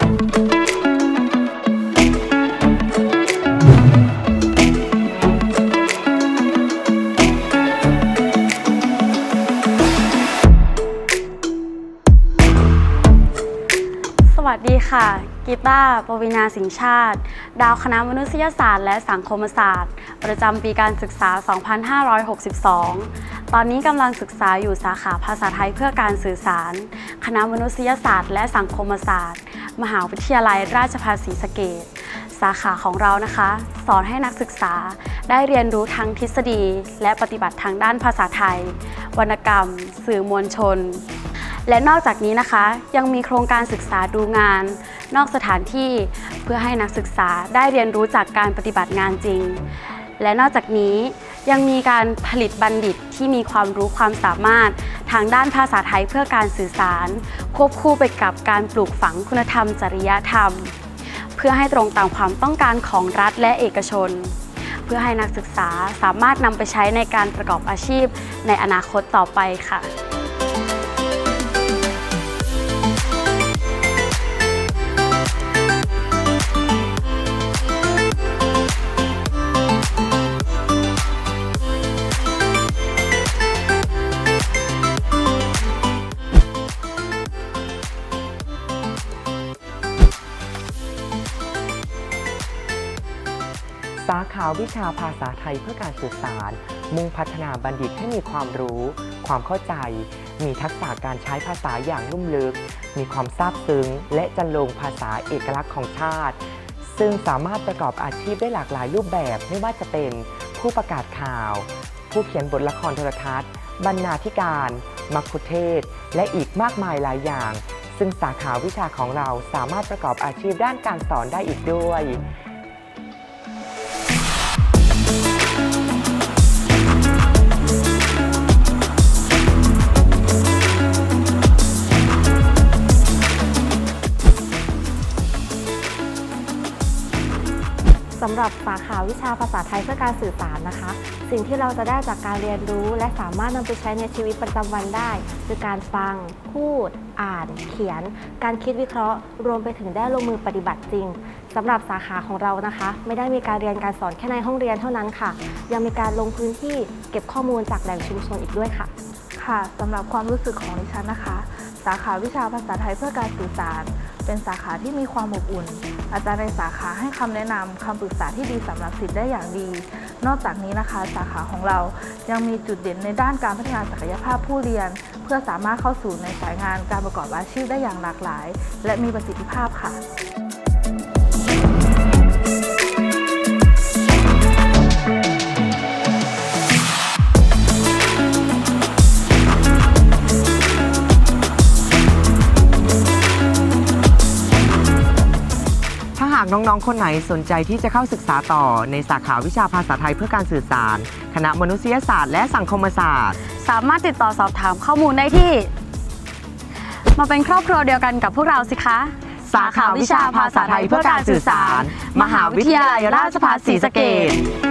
สวัสดีค่ะ กีตาร์ปวีนาสิงห์ชาติ ดาวคณะมนุษยศาสตร์และสังคมศาสตร์ ประจำปีการศึกษา 2562 ตอนนี้กำลังศึกษาอยู่สาขาภาษาไทยเพื่อการสื่อสาร คณะมนุษยศาสตร์และสังคมศาสตร์ มหาวิทยาลัยราชภัฏศรีสะเกษสาขาของเรานะคะ สอนให้นักศึกษาได้เรียนรู้ทั้งทฤษฎี และปฏิบัติทางด้านภาษาไทย วรรณกรรม สื่อมวลชน และนอกจากนี้นะคะ ยังมีโครงการศึกษาดูงาน นอกสถานที่เพื่อให้นักศึกษาได้เรียนรู้จากการปฏิบัติงานจริง และนอกจากนี้ ยังมีการผลิตบัณฑิตที่มีความรู้ความสามารถ ทางด้านภาษาไทยเพื่อการสื่อสาร ควบคู่ไปกับการปลูกฝังคุณธรรม จริยธรรม เพื่อให้ตรงตามความต้องการของรัฐและเอกชน เพื่อให้นักศึกษาสามารถนำไปใช้ในการประกอบอาชีพในอนาคตต่อไปค่ะ สาขาวิชาภาษาไทยเพื่อการสื่อสาร มุ่งพัฒนาบัณฑิตให้มีความรู้ ความเข้าใจ มีทักษะการใช้ภาษาอย่างลุ่มลึก มีความซาบซึ้ง และจันลงภาษาเอกลักษณ์ของชาติ ซึ่งสามารถประกอบอาชีพได้หลากหลายรูปแบบไม่ว่าจะเป็นผู้ประกาศข่าว ผู้เขียนบทละครโทรทัศน์ บรรณาธิการมัคคุเทศ และอีกมากมายหลายอย่าง ซึ่งสาขาวิชาของเราสามารถประกอบอาชีพด้านการสอนได้อีกด้วย หรับสาขาวิชาภาษาไทยเพื่อการสื่อสารนะคะ สิ่งที่เราจะได้จากการเรียนรู้ และสามารถนำไปใช้ในชีวิตประจำวันได้ คือการฟัง พูด อ่าน เขียน การคิดวิเคราะห์ รวมไปถึงได้ลงมือปฏิบัติจริงสำหรับสาขาของเรานะคะ ไม่ได้มีการเรียนการสอนแค่ในห้องเรียนเท่านั้นค่ะ ยังมีการลงพื้นที่เก็บข้อมูลจากแหล่งชุมชนอีกด้วยค่ะ ค่ะสำหรับความรู้สึกของดิฉันนะคะาขาวิชาภาษาไทยเพื่อการสื่อสาร เป็นสาขาที่มีความอบอุ่น อาจารย์ในสาขาให้คำแนะนำคำปรึกษาที่ดีสำหรับสิทธิ์ได้อย่างดี นอกจากนี้นะคะสาขาของเรายังมีจุดเด่นในด้านการพัฒนาศักยภาพผู้เรียน เพื่อสามารถเข้าสู่ในสายงานการประกอบอาชีพได้อย่างหลากหลาย และมีประสิทธิภาพค่ะากน้องๆ คนไหนสนใจที่จะเข้าศึกษาต่อในสาขาวิชาภาษาไทยเพื่อการสื่อสาร คณะมนุษยศาสตร์และสังคมศาสตร์ สามารถติดต่อสอบถามข้อมูลได้ที่ มาเป็นครอบครัวเดียวกันกับพวกเราสิคะสาขาวิชาภาษาไทยเพื่อการสื่อสาร มหาวิทยาลัยราชภัฏศรีสะเกษ